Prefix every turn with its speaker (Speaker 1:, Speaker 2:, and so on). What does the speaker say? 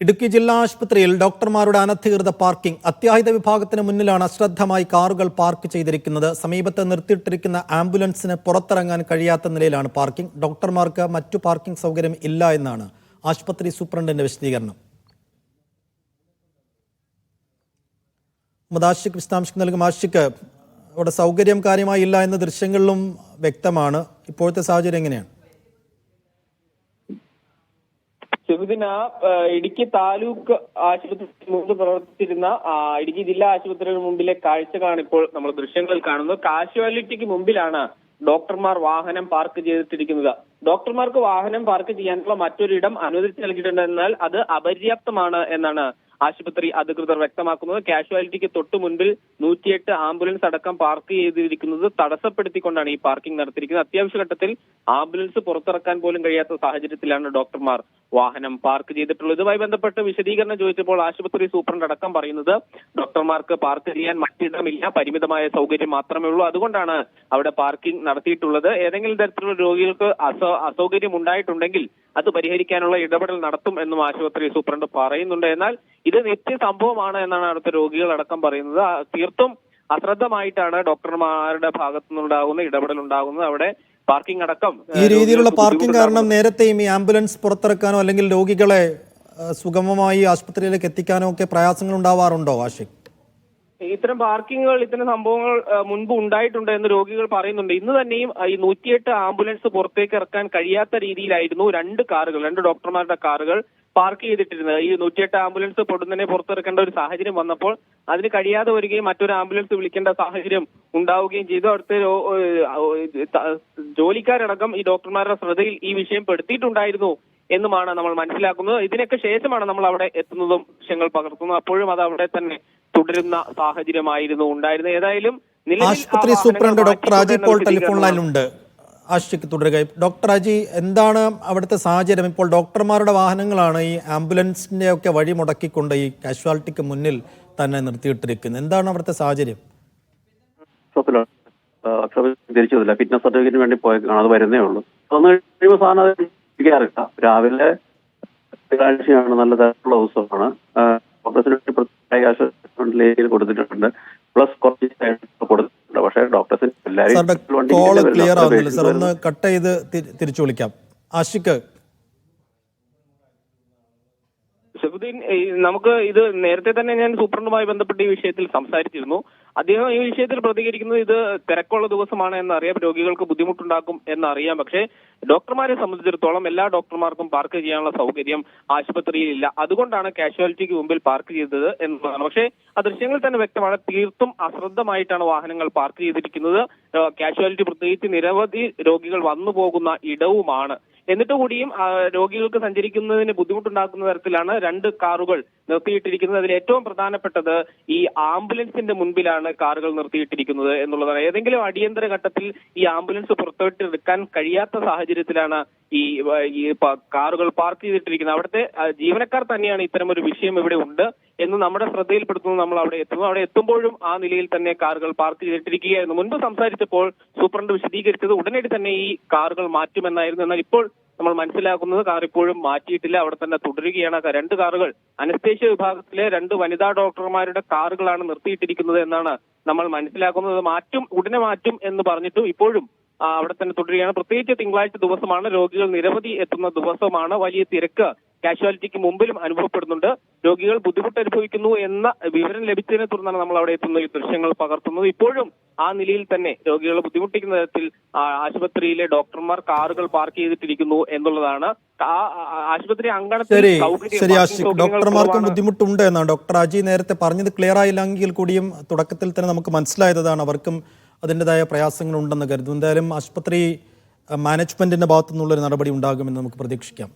Speaker 1: ഇടുക്കി ജില്ലാ ആശുപത്രിയിൽ ഡോക്ടർമാരുടെ അനധികൃത പാർക്കിംഗ് അത്യാഹിത വിഭാഗത്തിന് മുന്നിലാണ് അശ്രദ്ധമായി കാറുകൾ പാർക്ക് ചെയ്തിരിക്കുന്നത്. സമീപത്ത് നിർത്തിയിട്ടിരിക്കുന്ന ആംബുലൻസിന് പുറത്തിറങ്ങാൻ കഴിയാത്ത നിലയിലാണ് പാർക്കിംഗ്. ഡോക്ടർമാർക്ക് മറ്റു പാർക്കിംഗ് സൗകര്യം ഇല്ല എന്നാണ് ആശുപത്രി സൂപ്രണ്ടിന്റെ വിശദീകരണം. ആഷിഖ് വിശദാംശം നൽകും. ആഷിഖ് അവിടെ സൗകര്യം കാര്യമായി ഇല്ല എന്ന ദൃശ്യങ്ങളിലും വ്യക്തമാണ്. ഇപ്പോഴത്തെ സാഹചര്യം എങ്ങനെയാണ്?
Speaker 2: ഷെബുദിന ഇടുക്കി താലൂക്ക് ആശുപത്രി മുമ്പ് പ്രവർത്തിച്ചിരുന്ന ഇടുക്കി ജില്ലാ ആശുപത്രിയുടെ മുമ്പിലെ കാഴ്ചകളാണ് ഇപ്പോൾ നമ്മൾ ദൃശ്യങ്ങളിൽ കാണുന്നത്. കാഷ്വാലിറ്റിക്ക് മുമ്പിലാണ് ഡോക്ടർമാർ വാഹനം പാർക്ക് ചെയ്തിട്ടിരിക്കുന്നത്. ഡോക്ടർമാർക്ക് വാഹനം പാർക്ക് ചെയ്യാനുള്ള മറ്റൊരിടം അനുവദിച്ചു നൽകിയിട്ടുണ്ടെന്നാൽ അത് അപര്യാപ്തമാണ് എന്നാണ് ആശുപത്രി അധികൃതർ വ്യക്തമാക്കുന്നത് കാഷ്വാലിറ്റിക്ക് തൊട്ടു മുൻപിൽ നൂറ്റിയെട്ട് ആംബുലൻസ് അടക്കം പാർക്ക് ചെയ്തിരിക്കുന്നത് തടസ്സപ്പെടുത്തിക്കൊണ്ടാണ് ഈ പാർക്കിംഗ് നടത്തിയിരിക്കുന്നത്. അത്യാവശ്യ ഘട്ടത്തിൽ ആംബുലൻസ് പുറത്തിറക്കാൻ പോലും കഴിയാത്ത സാഹചര്യത്തിലാണ് ഡോക്ടർമാർ വാഹനം പാർക്ക് ചെയ്തിട്ടുള്ളത്. ഇതുമായി ബന്ധപ്പെട്ട് വിശദീകരണം ചോദിച്ചപ്പോൾ ആശുപത്രി സൂപ്രണ്ട് അടക്കം പറയുന്നത് ഡോക്ടർമാർക്ക് പാർക്ക് ചെയ്യാൻ മറ്റിടമില്ല പരിമിതമായ സൗകര്യം മാത്രമേ ഉള്ളൂ. അതുകൊണ്ടാണ് അവിടെ പാർക്കിംഗ് നടത്തിയിട്ടുള്ളത്. ഏതെങ്കിലും തരത്തിലുള്ള രോഗികൾക്ക് അസ അസൗകര്യം ഉണ്ടായിട്ടുണ്ടെങ്കിൽ അത് പരിഹരിക്കാനുള്ള ഇടപെടൽ നടത്തും എന്നും ആശുപത്രി സൂപ്രണ്ട് പറയുന്നുണ്ട്. എന്നാൽ ഇത് നിത്യ സംഭവമാണ് എന്നാണ് അവിടുത്തെ രോഗികൾ അടക്കം പറയുന്നത് തീർത്തും അശ്രദ്ധമായിട്ടാണ് ഡോക്ടർമാരുടെ ഭാഗത്തു നിന്നുണ്ടാകുന്ന ഇടപെടൽ ഉണ്ടാകുന്നത് അവിടെ പാർക്കിംഗ് അടക്കം
Speaker 1: ഈ രീതിയിലുള്ള പാർക്കിംഗ് കാരണം നേരത്തെയും ഈ ആംബുലൻസ് പുറത്തിറക്കാനോ അല്ലെങ്കിൽ രോഗികളെ സുഗമമായി ആശുപത്രിയിലേക്ക് എത്തിക്കാനോ ഒക്കെ പ്രയാസങ്ങൾ ഉണ്ടാവാറുണ്ടോ ആഷിഖ്
Speaker 2: ഇത്തരം പാർക്കിങ്ങുകൾ ഇത്തരം സംഭവങ്ങൾ മുൻപ് ഉണ്ടായിട്ടുണ്ട് എന്ന് രോഗികൾ പറയുന്നുണ്ട്. ഇന്ന് തന്നെയും ഈ നൂറ്റിയെട്ട് ആംബുലൻസ് പുറത്തേക്ക് ഇറക്കാൻ കഴിയാത്ത രീതിയിലായിരുന്നു രണ്ട് കാറുകൾ രണ്ട് ഡോക്ടർമാരുടെ കാറുകൾ പാർക്ക് ചെയ്തിട്ടിരുന്നത്. ഈ നൂറ്റിയെട്ട് ആംബുലൻസ് പൊടുന്നനെ പുറത്തിറക്കേണ്ട ഒരു സാഹചര്യം വന്നപ്പോൾ അതിന് കഴിയാതെ വരികയും മറ്റൊരു ആംബുലൻസ് വിളിക്കേണ്ട സാഹചര്യം ഉണ്ടാവുകയും ചെയ്തു. അവിടുത്തെ രോ- ജോലിക്കാരടക്കം ഈ ഡോക്ടർമാരുടെ ശ്രദ്ധയിൽ ഈ വിഷയം പെടുത്തിയിട്ടുണ്ടായിരുന്നു എന്നുമാണ് നമ്മൾ മനസ്സിലാക്കുന്നത്. ഇതിനൊക്കെ ശേഷമാണ് നമ്മൾ അവിടെ എത്തുന്നതും ദൃശ്യങ്ങൾ പകർത്തുന്നത്. അപ്പോഴും അത് അവിടെ തന്നെ തുടരുന്ന സാഹചര്യമായിരുന്നു ഉണ്ടായിരുന്നത്. ഏതായാലും
Speaker 1: ആശുപത്രി superintendent doctor Aji Paul telephone. ലൈനിലുണ്ട്. Ashiq തുടരുകയും. ഡോക്ടർ അജി എന്താണ് അവിടുത്തെ സാഹചര്യം? ഇപ്പോൾ ഡോക്ടർമാരുടെ വാഹനങ്ങളാണ് ഈ ആംബുലൻസിന്റെ ഒക്കെ വഴി മുടക്കിക്കൊണ്ട് ഈ കാഷ്വാലിറ്റിക്ക് മുന്നിൽ തന്നെ നിർത്തിയിട്ടിരിക്കുന്നത്. എന്താണ് അവിടുത്തെ സാഹചര്യം?
Speaker 3: തിരിച്ചതില്ല ഫിറ്റ്നസ് സർട്ടിഫിക്കറ്റിന് വേണ്ടി പോയേക്കാണ്. അത് വരുന്നേ ഉള്ളൂ. കഴിയുമ്പോൾ സാധനം അത് ഇരിക്കാറില്ല. രാവിലെ തിങ്കളാഴ്ചയാണ് നല്ല തരത്തിലുള്ള ദിവസമാണ് കോൺഗ്രസിന് വേണ്ടി പ്രത്യേക ആശുപത്രിയിൽ കൊടുത്തിട്ടുണ്ട്. പ്ലസ് കുറച്ച് കൊടുത്തിട്ടുണ്ട്. പക്ഷേ ഡോക്ടേഴ്സിന് എല്ലാവരും
Speaker 1: കോൾ ക്ലിയർ ആവുന്നില്ല. സാർ ഒന്ന് കട്ട് ചെയ്ത് തിരിച്ചു വിളിക്കാം. ആഷിഖ്
Speaker 2: ഷഫുദ്ദീൻ ഈ നമുക്ക് ഇത് നേരത്തെ തന്നെ ഞാൻ സൂപ്രണ്ടുമായി ബന്ധപ്പെട്ട് ഈ വിഷയത്തിൽ സംസാരിച്ചിരുന്നു. അദ്ദേഹം ഈ വിഷയത്തിൽ പ്രതികരിക്കുന്നത് ഇത് തിരക്കുള്ള ദിവസമാണ് എന്നറിയാം രോഗികൾക്ക് ബുദ്ധിമുട്ടുണ്ടാക്കും എന്നറിയാം. പക്ഷേ ഡോക്ടർമാരെ സംബന്ധിച്ചിടത്തോളം എല്ലാ ഡോക്ടർമാർക്കും പാർക്ക് ചെയ്യാനുള്ള സൗകര്യം ആശുപത്രിയിൽ ഇല്ല. അതുകൊണ്ടാണ് കാഷ്വാലിറ്റിക്ക് മുമ്പിൽ പാർക്ക് ചെയ്തത് എന്നതാണ്. പക്ഷേ ആ ദൃശ്യങ്ങൾ തന്നെ വ്യക്തമാണ്. തീർത്തും അശ്രദ്ധമായിട്ടാണ് വാഹനങ്ങൾ പാർക്ക് ചെയ്തിരിക്കുന്നത്. കാഷ്വാലിറ്റി പ്രത്യേകിച്ച് നിരവധി രോഗികൾ വന്നു പോകുന്ന ഇടവുമാണ്. എന്നിട്ട് കൂടിയും രോഗികൾക്ക് സഞ്ചരിക്കുന്നതിന് ബുദ്ധിമുട്ടുണ്ടാക്കുന്ന തരത്തിലാണ് രണ്ട് കാറുകൾ നിർത്തിയിട്ടിരിക്കുന്നത്. അതിൽ ഏറ്റവും പ്രധാനപ്പെട്ടത് ഈ ആംബുലൻസിന്റെ മുൻപിലാണ് കാറുകൾ നിർത്തിയിട്ടിരിക്കുന്നത് എന്നുള്ളതാണ്. ഏതെങ്കിലും അടിയന്തര ഘട്ടത്തിൽ ഈ ആംബുലൻസ് പുറത്തോട്ടെടുക്കാൻ കഴിയാത്ത സാഹചര്യത്തിലാണ് ഈ കാറുകൾ പാർക്ക് ചെയ്തിട്ടിരിക്കുന്നത്. അവിടുത്തെ ജീവനക്കാർ തന്നെയാണ് ഇത്തരം ഒരു വിഷയം ഇവിടെ ഉണ്ട്. എന്ന് നമ്മുടെ ശ്രദ്ധയിൽപ്പെടുത്തുന്നു നമ്മൾ അവിടെ എത്തുന്നു. അവിടെ എത്തുമ്പോഴും ആ നിലയിൽ തന്നെ കാറുകൾ പാർക്ക് ചെയ്തിട്ടിരിക്കുകയായിരുന്നു. മുൻപ് സംസാരിച്ചപ്പോൾ സൂപ്രണ്ട് വിശദീകരിച്ചത് ഉടനടി തന്നെ ഈ കാറുകൾ മാറ്റുമെന്നായിരുന്നു. എന്നാൽ ഇപ്പോൾ നമ്മൾ മനസ്സിലാക്കുന്നത് കാർ ഇപ്പോഴും മാറ്റിയിട്ടില്ല അവിടെ തന്നെ തുടരുകയാണ്. രണ്ട് കാറുകൾ അനസ്തേഷ്യ വിഭാഗത്തിലെ രണ്ട് വനിതാ ഡോക്ടർമാരുടെ കാറുകളാണ് നിർത്തിയിട്ടിരിക്കുന്നത് എന്നാണ് നമ്മൾ മനസ്സിലാക്കുന്നത്. മാറ്റും ഉടനെ മാറ്റും എന്ന് പറഞ്ഞിട്ടും ഇപ്പോഴും അവിടെ തന്നെ തുടരുകയാണ്. പ്രത്യേകിച്ച് തിങ്കളാഴ്ച ദിവസമാണ് രോഗികൾ നിരവധി എത്തുന്ന ദിവസമാണ്. വലിയ തിരക്ക് കാഷ്വാലിറ്റിക്ക് മുമ്പിലും അനുഭവപ്പെടുന്നുണ്ട്. രോഗികൾ ബുദ്ധിമുട്ട് അനുഭവിക്കുന്നു എന്ന വിവരം ലഭിച്ചതിനെ തുടർന്നാണ് നമ്മൾ അവിടെ എത്തുന്ന ഈ ദൃശ്യങ്ങൾ പകർത്തുന്നത്. ഇപ്പോഴും ആ നിലയിൽ തന്നെ രോഗികളെ ബുദ്ധിമുട്ടിക്കുന്ന തരത്തിൽ ആശുപത്രിയിലെ ഡോക്ടർമാർ കാറുകൾ പാർക്ക് ചെയ്തിട്ടിരിക്കുന്നു എന്നുള്ളതാണ്. ആശുപത്രി അങ്കണത്തിൽ
Speaker 1: ശരി ഡോക്ടർമാർക്കും ബുദ്ധിമുട്ടുണ്ട് എന്നാണ് ഡോക്ടർ അജി നേരത്തെ പറഞ്ഞത്. ക്ലിയർ ആയില്ലെങ്കിൽ കൂടിയും തുടക്കത്തിൽ തന്നെ നമുക്ക് മനസ്സിലായതാണ് അവർക്കും അതിന്റെതായ പ്രയാസങ്ങൾ ഉണ്ടെന്ന് കരുതുന്നു. എന്തായാലും ആശുപത്രി മാനേജ്മെന്റിന്റെ ഭാഗത്തു നിന്നുള്ളൊരു നടപടി ഉണ്ടാകുമെന്ന് നമുക്ക് പ്രതീക്ഷിക്കാം.